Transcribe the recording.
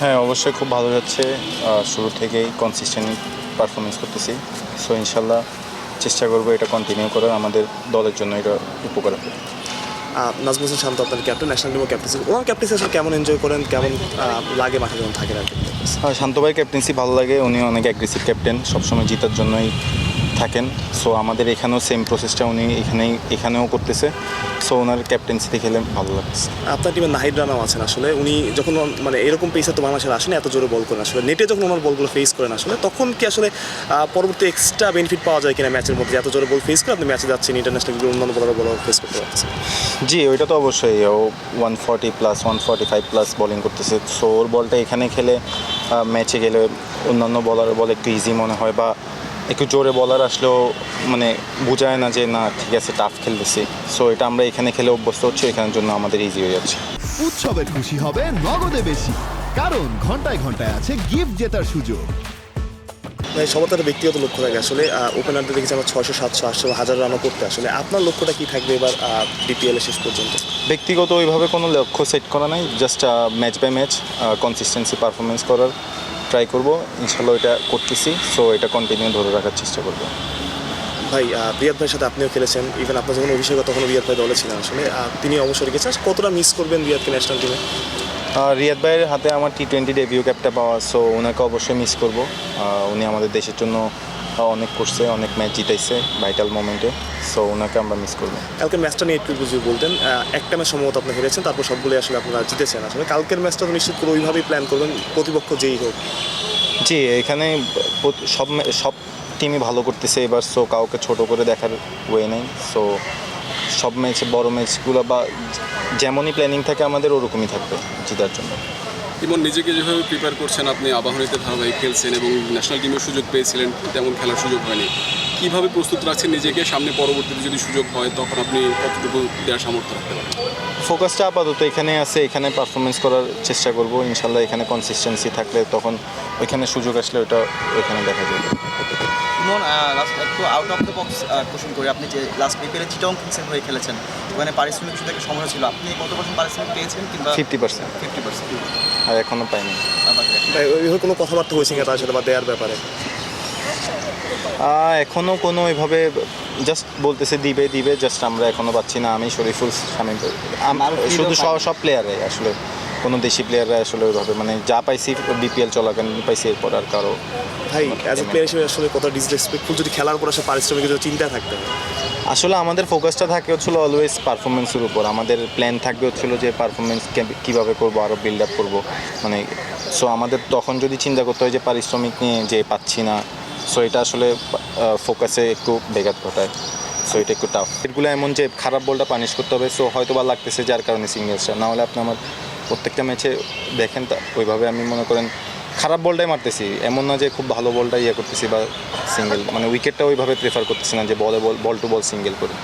হ্যাঁ অবশ্যই খুব ভালো যাচ্ছে। শুরু থেকেই কনসিস্টেন্ট পারফরমেন্স করতেছি। সো ইনশাল্লাহ চেষ্টা করব এটা কন্টিনিউ করার আমাদের দলের জন্য এটা উপকার হবে। নাজমুল হোসেন শান্ত আপনার ক্যাপ্টেন ন্যাশনাল টিমের ক্যাপ্টেন্সি ওনার ক্যাপ্টেন্সি আসলে কেমন এনজয় করেন? কেমন লাগে মাঠে যখন থাকেন আর কি? শান্ত ভাই ক্যাপ্টেন্সি ভালো লাগে। উনি অনেক অ্যাগ্রেসিভ ক্যাপ্টেন সবসময় জেতার জন্যই থাকেন। সো আমাদের এখানেও সেম প্রসেসটা উনি এখানেই এখানেও করতেছে। সো ওনার ক্যাপ্টেন্সিতে খেলে ভালো লাগছে। আপনার টিমে নাহিদ রানাও আছেন আসলে। উনি যখন মানে এরকম পেসে তো বাংলাদেশের আসেন এত জোরে বল করেন আসলে। নেটে যখন ওনার বলগুলো ফেস করেন আসলে তখন কি আসলে পরবর্তী এক্সট্রা বেনিফিট পাওয়া যায় কিনা ম্যাচের মধ্যে? এত জোরে বল ফেস করে আপনি ম্যাচে যাচ্ছেন ইন্টারন্যাশনাল অন্যান্য বলার বল ফেস করতে পারছেন জি ওইটা তো অবশ্যই। ও one forty plus one forty five plus bowling করতেছে। সো ওর বলটা এখানে খেলে ম্যাচে গেলে অন্যান্য বলার বল একটু ইজি মনে হয় বা একটু জোরে বলার আসলেও মানে বোঝায় না যে না ঠিক আছে টাফ খেলতেছি। সো এটা আমরা এখানে খেলে অভ্যস্ত হচ্ছে এখানের জন্য আমাদের ইজি হয়ে যাচ্ছে। উৎসবে খুশি হবে নগদে বেশি কারণ ঘন্টায় ঘন্টায় আছে গিফট জেতার সুযোগ। সবার তার ব্যক্তিগত লক্ষ্য থাকে। আসলে ওপেনারদের দেখেছি আমরা ছয়শো সাতশো আটশো হাজার রানও করতে। আসলে আপনার লক্ষ্যটা কি থাকবে এবার বিপিএল শেষ পর্যন্ত? ব্যক্তিগত ওইভাবে কোনো লক্ষ্য সেট করা নাই just match by match consistency performance করার। ট্রাই করব। ইনশাল্লাহ এটা করতেছি। সো এটা কন্টিনিউ ধরে রাখার চেষ্টা করব। ভাই রিয়াদ ভাইয়ের সাথে আপনিও খেলেছেন। ইভেন আপনার যখন অভিষেক তখন রিয়াদ ভাই দলে ছিলেন আসলে। তিনি অবসরে গেছেন। কতটা মিস করবেন রিয়াদকে ন্যাশনাল টিমে রিয়াদ ভাইয়ের হাতে আমার টি টোয়েন্টি ডেবিউ ক্যাপটা পাওয়া সো ওনাকে অবশ্যই মিস করব। উনি আমাদের দেশের জন্য অনেক করছে অনেক ম্যাচ জিতাইছে ভাইটাল মোমেন্টে সো ওনাকে আমরা মিস করব। কালকের ম্যাচটা নিয়ে একটু বুঝিয়ে বলতেন একটা ম্যাচ সম্ভবত আপনি হেরেছেন তারপর সবগুলোই আসলে আপনারা জিতেছেন। আসলে কালকের ম্যাচটা তো নিশ্চিত করে ওইভাবেই প্ল্যান করবেন প্রতিপক্ষ যেই হোক। জি এখানে সব সব টিমই ভালো করতেছে এবার সো কাউকে ছোট করে দেখার ওয়ে নেই। সো সব ম্যাচ বড় ম্যাচগুলো বা যেমনই প্ল্যানিং থাকে আমাদের ওরকমই থাকবে জেতার জন্য। ইমন, নিজেকে যেভাবে প্রিপেয়ার করছেন, আপনি আবাহনীতে ধারাবাহিক খেলছেন এবং ন্যাশনাল টিমের সুযোগ পেয়েছিলেন, তেমন খেলার সুযোগ হয়নি। কীভাবে প্রস্তুত রাখছেন নিজেকে সামনে পরবর্তীতে যদি সুযোগ হয় তখন আপনি কতটুকু দেওয়ার সামর্থ্য রাখতে পারেন? ফোকাসটা আপাতত এখানে আছে এখানে পারফরমেন্স করার চেষ্টা করব। ইনশাল্লাহ এখানে কনসিস্টেন্সি থাকলে তখন ওইখানে সুযোগ আসলে ওটা ওইখানে দেখা যাবে। ইমন লাস্ট একটু out of the box question করি। আপনি যে লাস্ট বিপিএলে চিটং কিংসের হয়ে খেলেছেন ওখানে পারিশ্রমিক শুধু একটা সময় ছিল। আপনি কত পার্সেন্ট পারিশ্রমিক পেয়েছেন কিংবা ফিফটি পার্সেন্ট ফিফটি পার্সেন্ট আর এখনও পাইনি। ভাই ওইভাবে কোনো কথাবার্তা হয়েছে তার সাথে বা দেওয়ার ব্যাপারে? আহ, এখনও কোনো এভাবে জাস্ট বলতেছে দিবে দিবে জাস্ট আমরা এখনও পাচ্ছি না। আমি শরীফুল কি শুধু সব সব প্লেয়াররাই আসলে। কোনো দেশি প্লেয়াররা আসলে ওইভাবে মানে যা পাইছি বিপিএল চলাকালীন পাইছি এরপর আর কারও ভাই অ্যাজ এ প্লেয়ার হিসেবে আসলে কত ডিসরেসপেক্টফুল যদি খেলার পর আসলে পারিশ্রমিকের জন্য চিন্তা থাকতে আসলে আমাদের ফোকাসটা থাকে হচ্ছিল অলওয়েজ পারফরমেন্সের উপর। আমাদের প্ল্যান থাকবে হচ্ছিল যে পারফরমেন্স কীভাবে করব আরও বিল্ড আপ করব। মানে সো আমাদের তখন যদি চিন্তা করতে হয় যে পারিশ্রমিক নিয়ে যে পাচ্ছি না সো এটা আসলে ফোকাসে একটু ব্যাঘাত ঘটায়। সো এটা একটু টাফ এগুলো এমন যে খারাপ বলটা পানিশ করতে হবে সো হয়তো বা লাগতেছে যার কারণে সিঙ্গেলসটা নাহলে আপনি আমার প্রত্যেকটা ম্যাচে দেখেন তা, ওইভাবে আমি মনে করেন খারাপ বলটাই মারতেছি। এমন না যে খুব ভালো বলটাই ইয়ে করতেছি বা সিঙ্গেল মানে উইকেটটা ওইভাবে প্রেফার করতেছি না যে বলে বল বল টু বল সিঙ্গেল করি।